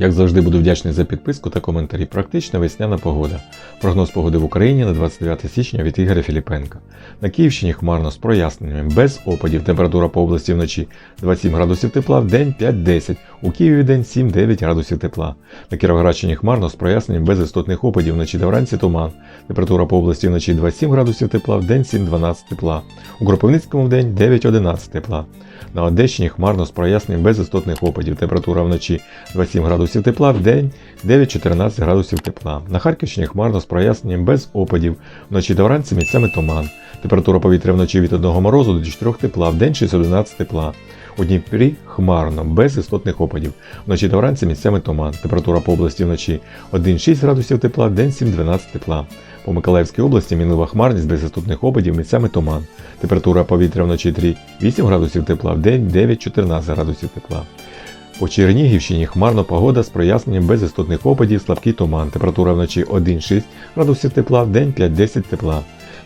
Як завжди буду вдячний за підписку та коментарі. Практична весняна погода. Прогноз погоди в Україні на 29 січня від Ігоря Філіпенка. На Київщині хмарно з проясненнями, без опадів. Температура по області вночі 27 градусів тепла, в день 5-10. У Києві день 7-9 градусів тепла. На Кіровоградщині хмарно з проясненням без істотних опадів. Вночі та вранці туман. Температура по області вночі 27 градусів тепла, в день 7-12 тепла. У Кропивницькому в день 9-11 тепла. На Одещині хмарно з проясненням без істотних опадів. Температура вночі 27 градусів тепла, в день 9-14 градусів тепла. На Харківщині хмарно з проясненням без опадів. Вночі та вранці місцями туман. Температура повітря вночі від 1 морозу до 4 тепла, в день 6-11 тепла. У Дніпрі хмарно, без істотних опадів. Вночі та вранці місцями туман. Температура по області вночі 1-6 градусів тепла, в день 7-12 тепла. По Миколаївській області мінлива хмарність без істотних опадів, місцями туман. Температура повітря вночі 3-8 градусів тепла, в день 9-14 градусів тепла. По Чернігівщині хмарно погода з проясненням без істотних опадів, слабкий туман. Температура вночі 1-6 градусів тепла, в день 5-10 тепла.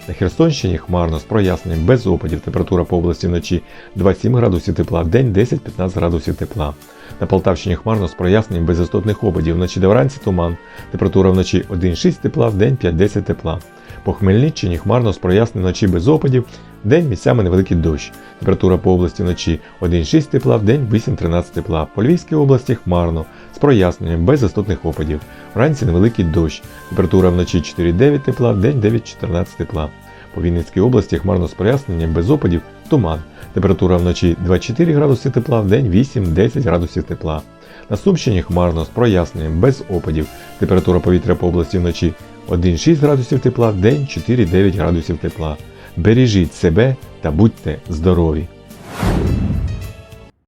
На Херсонщині хмарно з проясненням без опадів. Температура по області вночі 27 градусів тепла, в день 10-15 градусів тепла. На Полтавщині хмарно з проясненням без істотних опадів. Вночі та вранці туман. Температура вночі 1-6 тепла, в день 5-10 тепла. По Хмельниччині хмарно з проясненням вночі без опадів, день місцями невеликий дощ. Температура по області вночі 1,6 тепла, в день 8-13 тепла. По Львівській області хмарно, з проясненням, без істотних опадів. Вранці невеликий дощ. Температура вночі 4,9 тепла, в день 9-14 тепла. По Вінницькій області хмарно з проясненням, без опадів, туман. Температура вночі 2,4 градуси тепла, в день 8-10 градусів тепла. На Сумщині хмарно з проясненням, без опадів. Температура повітря по області вночі 1,6 градусів тепла, в день 4,9 градусів тепла. Бережіть себе та будьте здорові!